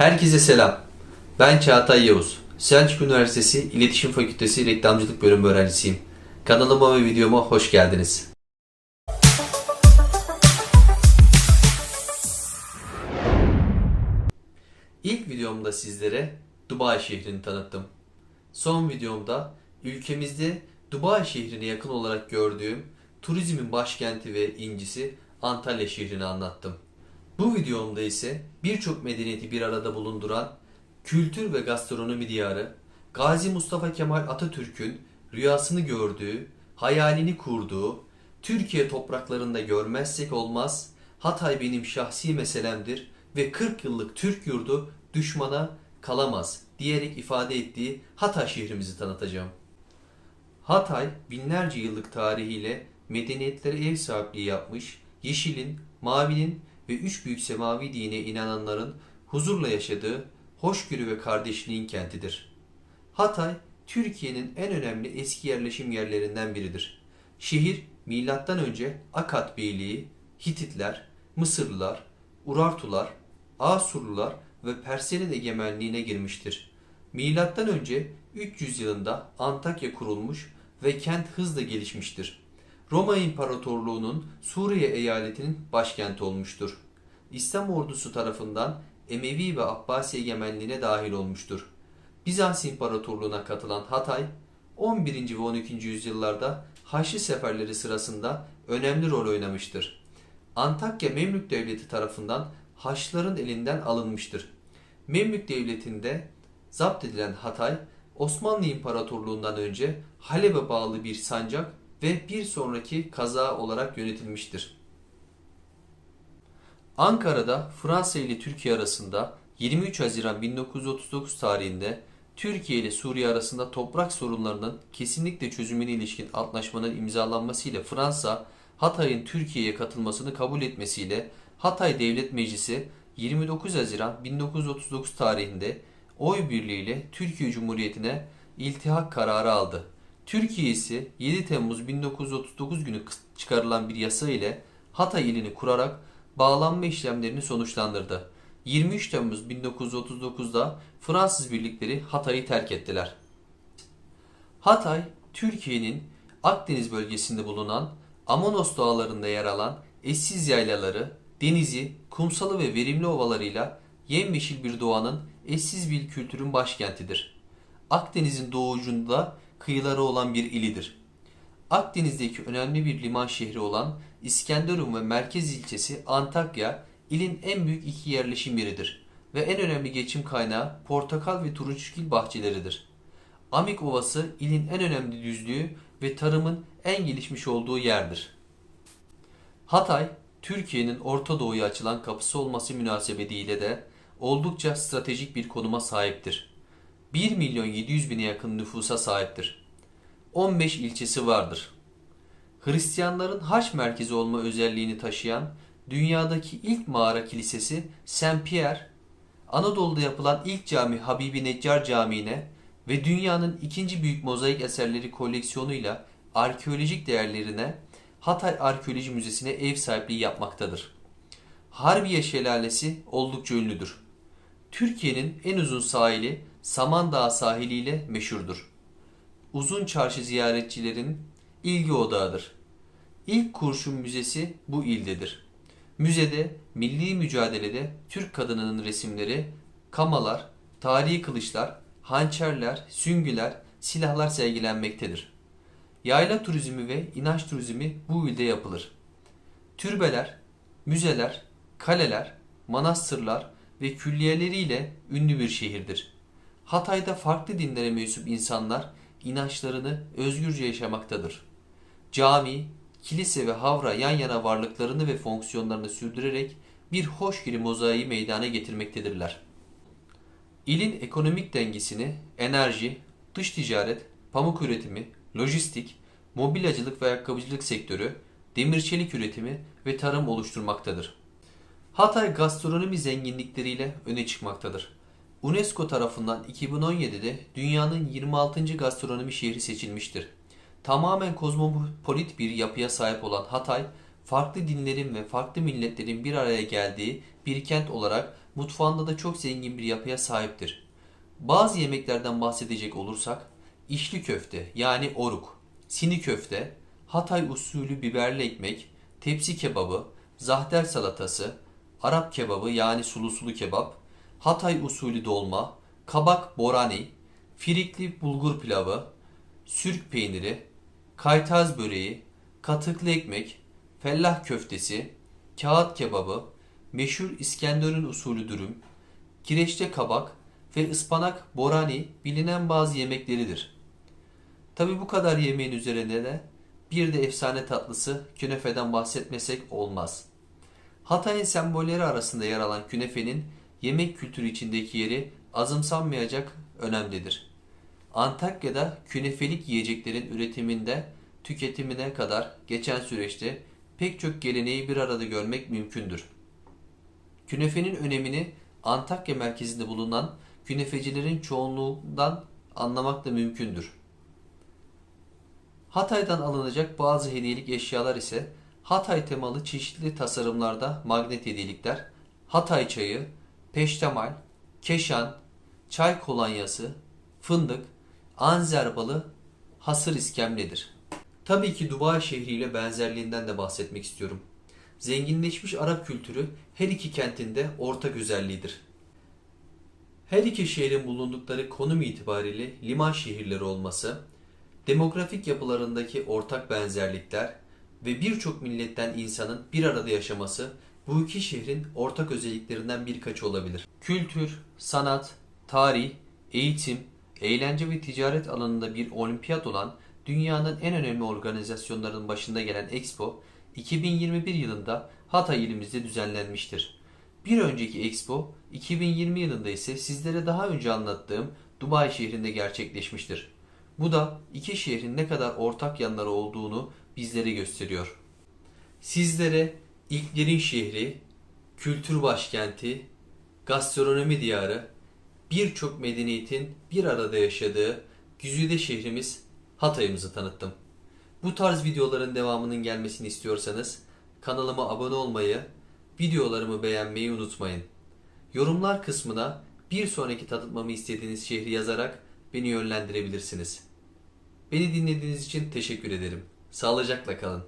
Herkese selam. Ben Çağatay Yavuz. Selçuk Üniversitesi İletişim Fakültesi Reklamcılık Bölümü öğrencisiyim. Kanalıma ve videoma hoş geldiniz. İlk videomda sizlere Dubai şehrini tanıttım. Son videomda ülkemizde Dubai şehrine yakın olarak gördüğüm turizmin başkenti ve incisi Antalya şehrini anlattım. Bu videomda ise birçok medeniyeti bir arada bulunduran kültür ve gastronomi diyarı, Gazi Mustafa Kemal Atatürk'ün rüyasını gördüğü, hayalini kurduğu, Türkiye topraklarında görmezsek olmaz, Hatay benim şahsi meselemdir ve 40 yıllık Türk yurdu düşmana kalamaz diyerek ifade ettiği Hatay şehrimizi tanıtacağım. Hatay binlerce yıllık tarihiyle medeniyetlere ev sahipliği yapmış, yeşilin, mavinin ve üç büyük semavi dine inananların huzurla yaşadığı hoşgörü ve kardeşliğin kentidir. Hatay, Türkiye'nin en önemli eski yerleşim yerlerinden biridir. Şehir, milattan önce Akat Beyliği, Hititler, Mısırlılar, Urartular, Asurlular ve Perslerin egemenliğine girmiştir. Milattan önce 300 yılında Antakya kurulmuş ve kent hızla gelişmiştir. Roma İmparatorluğu'nun Suriye eyaletinin başkenti olmuştur. İslam ordusu tarafından Emevi ve Abbasi egemenliğine dahil olmuştur. Bizans İmparatorluğu'na katılan Hatay, 11. ve 12. yüzyıllarda Haçlı seferleri sırasında önemli rol oynamıştır. Antakya Memlük Devleti tarafından Haçlıların elinden alınmıştır. Memlük Devleti'nde zapt edilen Hatay, Osmanlı İmparatorluğundan önce Halep'e bağlı bir sancak ve bir sonraki kaza olarak yönetilmiştir. Ankara'da Fransa ile Türkiye arasında 23 Haziran 1939 tarihinde Türkiye ile Suriye arasında toprak sorunlarının kesinlikle çözümüne ilişkin antlaşmanın imzalanmasıyla Fransa, Hatay'ın Türkiye'ye katılmasını kabul etmesiyle Hatay Devlet Meclisi 29 Haziran 1939 tarihinde oy birliğiyle Türkiye Cumhuriyeti'ne iltihak kararı aldı. Türkiye ise 7 Temmuz 1939 günü çıkarılan bir yasa ile Hatay ilini kurarak bağlanma işlemlerini sonuçlandırdı. 23 Temmuz 1939'da Fransız birlikleri Hatay'ı terk ettiler. Hatay, Türkiye'nin Akdeniz bölgesinde bulunan Amonos dağlarında yer alan eşsiz yaylaları, denizi, kumsalı ve verimli ovalarıyla yemyeşil bir doğanın eşsiz bir kültürün başkentidir. Akdeniz'in doğu ucunda kıyıları olan bir ilidir. Akdeniz'deki önemli bir liman şehri olan İskenderun ve merkez ilçesi Antakya, ilin en büyük iki yerleşim yeridir ve en önemli geçim kaynağı portakal ve turunçgil bahçeleridir. Amik Ovası ilin en önemli düzlüğü ve tarımın en gelişmiş olduğu yerdir. Hatay, Türkiye'nin Orta Doğu'ya açılan kapısı olması münasebetiyle de oldukça stratejik bir konuma sahiptir. 1 milyon 700 bine yakın nüfusa sahiptir. 15 ilçesi vardır. Hristiyanların haç merkezi olma özelliğini taşıyan dünyadaki ilk mağara kilisesi Saint Pierre, Anadolu'da yapılan ilk cami Habibi Neccar Camii'ne ve dünyanın ikinci büyük mozaik eserleri koleksiyonuyla arkeolojik değerlerine Hatay Arkeoloji Müzesi'ne ev sahipliği yapmaktadır. Harbiye Şelalesi oldukça ünlüdür. Türkiye'nin en uzun sahili Samandağ sahiliyle meşhurdur. Uzun Çarşı ziyaretçilerin ilgi odağıdır. İlk kurşun müzesi bu ildedir. Müzede milli mücadelede Türk kadınının resimleri, kamalar, tarihi kılıçlar, hançerler, süngüler, silahlar sergilenmektedir. Yayla turizmi ve inanç turizmi bu ilde yapılır. Türbeler, müzeler, kaleler, manastırlar ve külliyeleriyle ünlü bir şehirdir. Hatay'da farklı dinlere mensup insanlar inançlarını özgürce yaşamaktadır. Cami, kilise ve havra yan yana varlıklarını ve fonksiyonlarını sürdürerek bir hoşgörü mozaiği meydana getirmektedirler. İlin ekonomik dengesini enerji, dış ticaret, pamuk üretimi, lojistik, mobilyacılık ve ayakkabıcılık sektörü, demir çelik üretimi ve tarım oluşturmaktadır. Hatay gastronomi zenginlikleriyle öne çıkmaktadır. UNESCO tarafından 2017'de dünyanın 26. gastronomi şehri seçilmiştir. Tamamen kozmopolit bir yapıya sahip olan Hatay, farklı dinlerin ve farklı milletlerin bir araya geldiği bir kent olarak mutfağında da çok zengin bir yapıya sahiptir. Bazı yemeklerden bahsedecek olursak, içli köfte yani oruk, sini köfte, Hatay usulü biberli ekmek, tepsi kebabı, zahter salatası, Arap kebabı yani sulu sulu kebap, Hatay usulü dolma, kabak borani, firikli bulgur pilavı, sürk peyniri, kaytaz böreği, katıklı ekmek, fellah köftesi, kağıt kebabı, meşhur İskenderun usulü dürüm, kireçte kabak ve ıspanak borani bilinen bazı yemekleridir. Tabi bu kadar yemeğin üzerine de bir de efsane tatlısı künefeden bahsetmesek olmaz. Hatay'ın sembolleri arasında yer alan künefenin yemek kültürü içindeki yeri azımsanmayacak önemlidir. Antakya'da künefelik yiyeceklerin üretiminde tüketimine kadar geçen süreçte pek çok geleneği bir arada görmek mümkündür. Künefenin önemini Antakya merkezinde bulunan künefecilerin çoğunluğundan anlamak da mümkündür. Hatay'dan alınacak bazı hediyelik eşyalar ise Hatay temalı çeşitli tasarımlarda magnet hediyelikler, Hatay çayı, peştemal, keşan, çay kolonyası, fındık, anzer balı, hasır iskemledir. Tabii ki Dubai şehriyle benzerliğinden de bahsetmek istiyorum. Zenginleşmiş Arap kültürü her iki kentinde ortak özelliğidir. Her iki şehrin bulundukları konum itibariyle liman şehirleri olması, demografik yapılarındaki ortak benzerlikler ve birçok milletten insanın bir arada yaşaması bu iki şehrin ortak özelliklerinden birkaçı olabilir. Kültür, sanat, tarih, eğitim, eğlence ve ticaret alanında bir olimpiyat olan dünyanın en önemli organizasyonlarının başında gelen Expo 2021 yılında Hatay ilimizde düzenlenmiştir. Bir önceki Expo 2020 yılında ise sizlere daha önce anlattığım Dubai şehrinde gerçekleşmiştir. Bu da iki şehrin ne kadar ortak yanları olduğunu bizlere gösteriyor. Sizlere ilklerin şehri, kültür başkenti, gastronomi diyarı, birçok medeniyetin bir arada yaşadığı güzide şehrimiz Hatay'ımızı tanıttım. Bu tarz videoların devamının gelmesini istiyorsanız kanalıma abone olmayı, videolarımı beğenmeyi unutmayın. Yorumlar kısmına bir sonraki tanıtmamı istediğiniz şehri yazarak beni yönlendirebilirsiniz. Beni dinlediğiniz için teşekkür ederim. Sağlıcakla kalın.